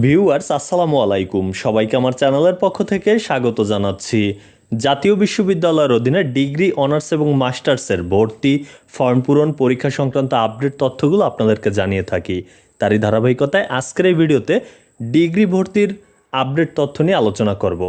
Viewers, আসসালামু আলাইকুম। সবাইকে আমার চ্যানেলের পক্ষ থেকে স্বাগত জানাচ্ছি। জাতীয় বিশ্ববিদ্যালয়ের অধীনে ডিগ্রি, অনার্স এবং মাস্টার্সের ভর্তি, ফর্ম পূরণ, পরীক্ষা সংক্রান্ত আপডেট তথ্যগুলো আপনাদেরকে জানিয়ে থাকি। তারই ধারাবাহিকতায় আজকের এই ভিডিওতে ডিগ্রি ভর্তির আপডেট তথ্য নিয়ে আলোচনা করব।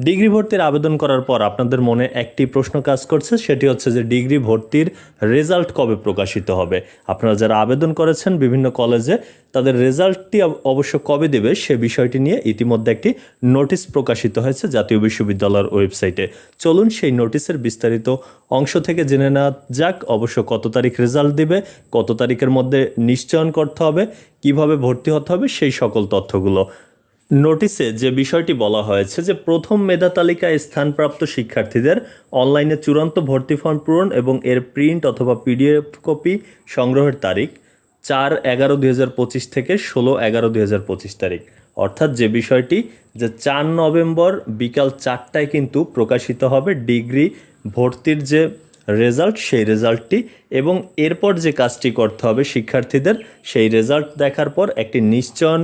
ডিগ্রি ভর্তির আবেদন করার পর আপনাদের মনে একটি প্রশ্ন কাজ করছে, সেটি হচ্ছে যে ডিগ্রি ভর্তির রেজাল্ট কবে প্রকাশিত হবে? আপনারা যারা আবেদন করেছেন বিভিন্ন কলেজে, তাদের রেজাল্টটি অব- অবশ্য কবে দেবে সে বিষয়টি নিয়ে ইতিমধ্যে একটি নোটিশ প্রকাশিত হয়েছে জাতীয় বিশ্ববিদ্যালয়ের ওয়েবসাইটে। চলুন সেই নোটিশের বিস্তারিত অংশ থেকে জেনে নেওয়া যাক, অবশ্য কত তারিখ রেজাল্ট দেবে, কত তারিখের মধ্যে নিশ্চয়ন করতে হবে, কীভাবে ভর্তি হতে হবে, সেই সকল তথ্যগুলো। নোটিশে যে বিষয়টি বলা হয়েছে যে প্রথম মেধা তালিকায় স্থানপ্রাপ্ত শিক্ষার্থীদের অনলাইনে চূড়ান্ত ভর্তি ফর্ম পূরণ এবং এর প্রিন্ট অথবা পিডিএফ কপি সংগ্রহের তারিখ চার এগারো দুই থেকে ষোলো এগারো দুই তারিখ। অর্থাৎ যে বিষয়টি যে চার নভেম্বর বিকাল চারটায় কিন্তু প্রকাশিত হবে ডিগ্রি ভর্তির যে রেজাল্ট সেই রেজাল্টটি এবং এরপর যে কাজটি করতে হবে শিক্ষার্থীদের, সেই রেজাল্ট দেখার পর একটি নিশ্চয়ন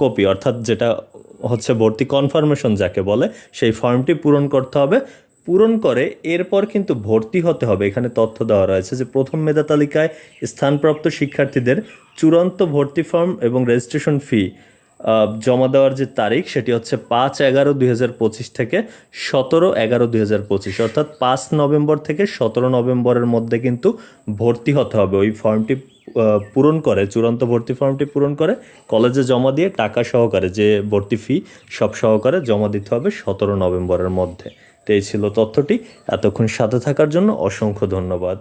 কপি অর্থাৎ যেটা হচ্ছে ভর্তি কনফার্মেশন যাকে বলে, সেই ফর্মটি পূরণ করতে হবে। পূরণ করে এরপর কিন্তু ভর্তি হতে হবে। এখানে তথ্য দেওয়া রয়েছে যে প্রথম মেধা তালিকায় স্থানপ্রাপ্ত শিক্ষার্থীদের চূড়ান্ত ভর্তি ফর্ম এবং রেজিস্ট্রেশন ফি জমা দেওয়ার যে তারিখ, সেটি হচ্ছে পাঁচ এগারো দুই থেকে সতেরো এগারো দুই অর্থাৎ পাঁচ নভেম্বর থেকে সতেরো নভেম্বরের মধ্যে কিন্তু ভর্তি হতে হবে। ওই ফর্মটি পূরণ করে, চূড়ান্ত ভর্তি ফর্মটি পূরণ করে কলেজে জমা দিয়ে টাকা সহকারে যে ভর্তি ফি, সব সহকারে জমা দিতে হবে সতেরো নভেম্বরের মধ্যে। তো এই ছিল তথ্যটি। এতক্ষণ সাথে থাকার জন্য অসংখ্য ধন্যবাদ।